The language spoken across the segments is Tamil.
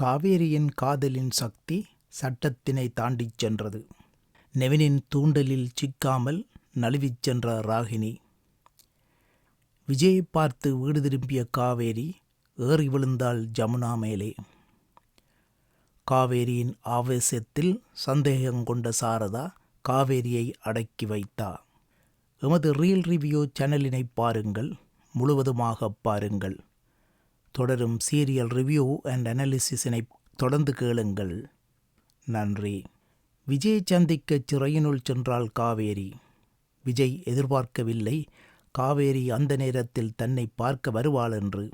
காவேரியின் காதலின் சக்தி சட்டத்தினை தாண்டிச் சென்றது. நெவினின் தூண்டலில் சிக்காமல் நழுவிச் சென்ற ராகினி. விஜயை பார்த்து வீடு திரும்பிய காவேரி ஏறி விழுந்தாள் ஜமுனா மேலே. காவேரியின் ஆவேசத்தில் சந்தேகம் கொண்ட சாரதா காவேரியை அடக்கி வைத்தா. எமது ரீல் ரிவ்யூ சேனலினை பாருங்கள் முழுவதுமாக பாருங்கள். தொடரும் சீரியல் ரிவ்யூ அண்ட் அனாலிசிஸினை தொடர்ந்து கேளுங்கள். நன்றி. விஜய் சந்திக்க சிறையினுள் சென்றாள் காவேரி. விஜய் எதிர்பார்க்கவில்லை. காவேரி அந்த நேரத்தில் தன்னை பார்க்க வருவாள் என்று.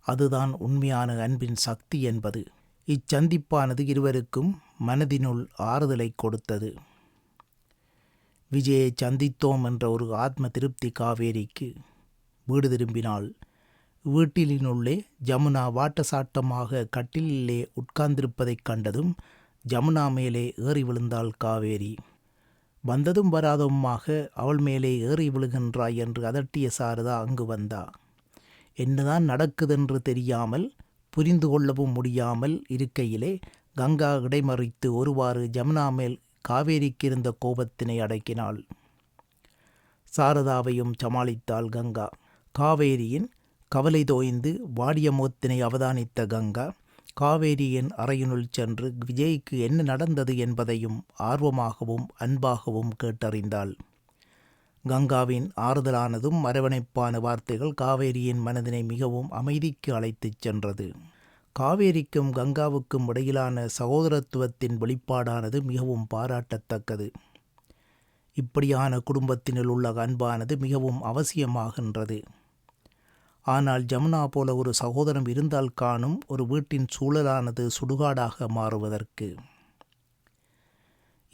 அதுதான் உண்மையான அன்பின் சக்தி என்பது. இச்சந்திப்பானது இருவருக்கும் மனதினுள் ஆறுதலை கொடுத்தது. விஜயை சந்தித்தோம் என்ற ஒரு ஆத்ம திருப்தி காவேரிக்கு. வீடு திரும்பினாள். வீட்டிலினுள்ளே ஜமுனா வாட்டசாட்டமாக கட்டிலிலே உட்கார்ந்திருப்பதைக் கண்டதும் ஜமுனா மேலே ஏறி விழுந்தாள் காவேரி. வந்ததும் வராதவுமாக அவள் மேலே ஏறி விழுகின்றாய் என்று அதட்டிய சாரதா அங்கு வந்தா. என்னதான் நடக்குதென்று தெரியாமல் புரிந்து கொள்ளவும் முடியாமல் இருக்கையிலே கங்கா இடைமறித்து ஒருவாறு ஜமுனா மேல் காவேரிக்கு இருந்த கோபத்தினை அடக்கினாள். சாரதாவையும் சமாளித்தாள் கங்கா. காவேரியின் கவலை தோய்ந்து வாடிய முகத்தினை அவதானித்த கங்கா காவேரியின் அறையினுள் சென்று விஜய்க்கு என்ன நடந்தது என்பதையும் ஆர்வமாகவும் அன்பாகவும் கேட்டறிந்தாள். கங்காவின் ஆறுதலானதும் அரவணைப்பான வார்த்தைகள் காவேரியின் மனதினை மிகவும் அமைதிக்கு அழைத்துச் சென்றது. காவேரிக்கும் கங்காவுக்கும் இடையிலான சகோதரத்துவத்தின் வெளிப்பாடானது மிகவும் பாராட்டத்தக்கது. இப்படியான குடும்பத்தினுள் உள்ள அன்பானது மிகவும் அவசியமாகின்றது. ஆனால் ஜமுனா போல ஒரு சகோதரம் இருந்தால் காணும் ஒரு வீட்டின் சூழலானது சுடுகாடாக மாறுவதற்கு.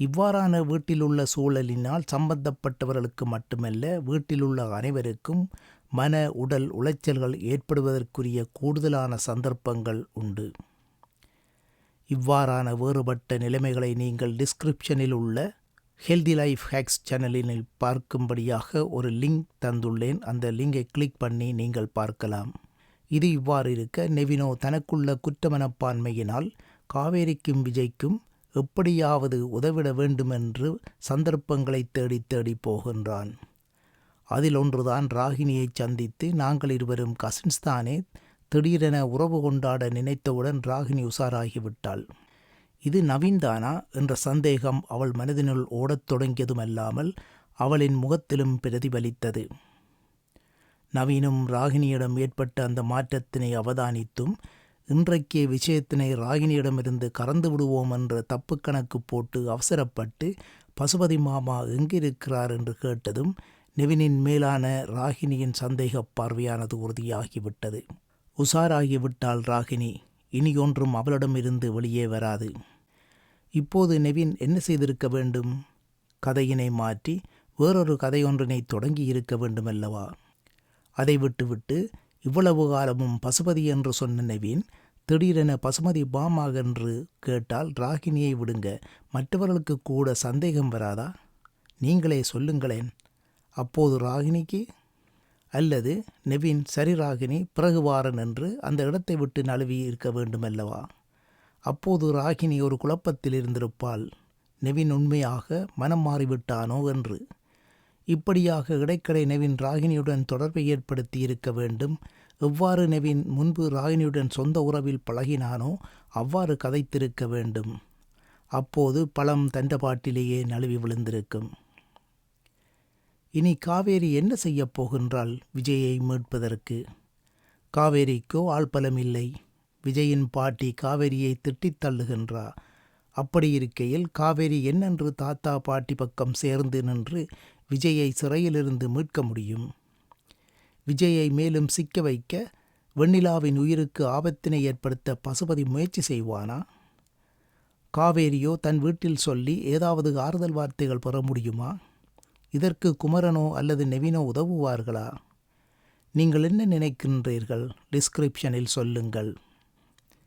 இவ்வாறான வீட்டிலுள்ள சூழலினால் சம்பந்தப்பட்டவர்களுக்கு மட்டுமல்ல வீட்டிலுள்ள அனைவருக்கும் மன உடல் உளைச்சல்கள் ஏற்படுவதற்குரிய கூடுதலான சந்தர்ப்பங்கள் உண்டு. இவ்வாறான வேறுபட்ட நிலைமைகளை நீங்கள் டிஸ்கிரிப்ஷனில் உள்ள ஹெல்தி லைஃப் ஹேக்ஸ் சேனலில் பார்க்கும்படியாக ஒரு லிங்க் தந்துள்ளேன். அந்த லிங்கை கிளிக் பண்ணி நீங்கள் பார்க்கலாம். இது இவ்வாறு இருக்க நெவினோ தனக்குள்ள குற்றமனப்பான்மையினால் காவேரிக்கும் விஜய்க்கும் எப்படியாவது உதவிட வேண்டுமென்று சந்தர்ப்பங்களை தேடி தேடி போகின்றான். அதில் ஒன்றுதான் ராகினியை சந்தித்து நாங்கள் இருவரும் கசின்ஸ் தானே? திடீரென உறவு கொண்டாட நினைத்தவுடன் ராகினி உஷாராகிவிட்டாள். இது நவீன்தானா என்ற சந்தேகம் அவள் மனதினுள் ஓடத் தொடங்கியதுமல்லாமல் அவளின் முகத்திலும் பிரதிபலித்தது. நவீனும் ராகினியிடம் ஏற்பட்ட அந்த மாற்றத்தினை அவதானித்தும் இன்றைக்கே விஷயத்தினை ராகினியிடமிருந்து கறந்து விடுவோம் என்ற தப்பு கணக்கு போட்டு அவசரப்பட்டு பசுபதி மாமா எங்கிருக்கிறார்? என்று கேட்டதும் நெவினின் மேலான ராகினியின் சந்தேக பார்வையானது உறுதியாகிவிட்டது. உஷாராகிவிட்டாள் ராகினி இனி ஒன்றும் அவளிடமிருந்து வெளியே வராது. இப்போது நெவின் என்ன செய்திருக்க வேண்டும்? கதையினை மாற்றி வேறொரு கதையொன்றினை தொடங்கி இருக்க வேண்டுமல்லவா? அதை விட்டுவிட்டு இவ்வளவு காலமும் பசுபதி என்று சொன்ன நெவின் திடீரென பசுமதி பாமா என்று கேட்டால் ராகினியை விடுங்க மற்றவர்களுக்கு கூட சந்தேகம் வராதா? நீங்களே சொல்லுங்களேன். அப்போது ராகினிக்கு அல்லது நெவின் சரி ராகினி பிறகு வாரன் என்று அந்த இடத்தை விட்டு நழுவி இருக்க வேண்டுமல்லவா? அப்போது ராகினி ஒரு குழப்பத்தில் இருந்திருப்பாள். நெவின் உண்மையாக மனம் மாறிவிட்டானோ என்று. இப்படியாக இடைக்கடை நெவின் ராகினியுடன் தொடர்பை ஏற்படுத்தி இருக்க வேண்டும். எவ்வாறு நெவின் முன்பு ராகினியுடன் சொந்த உறவில் பழகினானோ அவ்வாறு கதைத்திருக்க வேண்டும். அப்போது பழம் தண்டபாட்டிலேயே நழுவி விழுந்திருக்கும். இனி காவேரி என்ன செய்யப் போகின்றாள் விஜயை மீட்பதற்கு? காவேரிக்கோ ஆள்பலம் இல்லை. விஜயின் பாட்டி காவேரியை திட்டித் தள்ளுகின்றார் அப்படி இருக்கையில் காவேரி என்னென்று தாத்தா பாட்டி பக்கம் சேர்ந்து நின்று விஜயை சிறையிலிருந்து மீட்க முடியும்? விஜயை மேலும் சிக்க வைக்க வெண்ணிலாவின் உயிருக்கு ஆபத்தினை ஏற்படுத்த பசுபதி முயற்சி செய்வானா? காவேரியோ தன் வீட்டில் சொல்லி ஏதாவது ஆறுதல் வார்த்தைகள் பெற முடியுமா? இதற்கு குமரனோ அல்லது நெவினோ உதவுவார்களா? நீங்கள் என்ன நினைக்கின்றீர்கள்? டிஸ்கிரிப்ஷனில் சொல்லுங்கள்.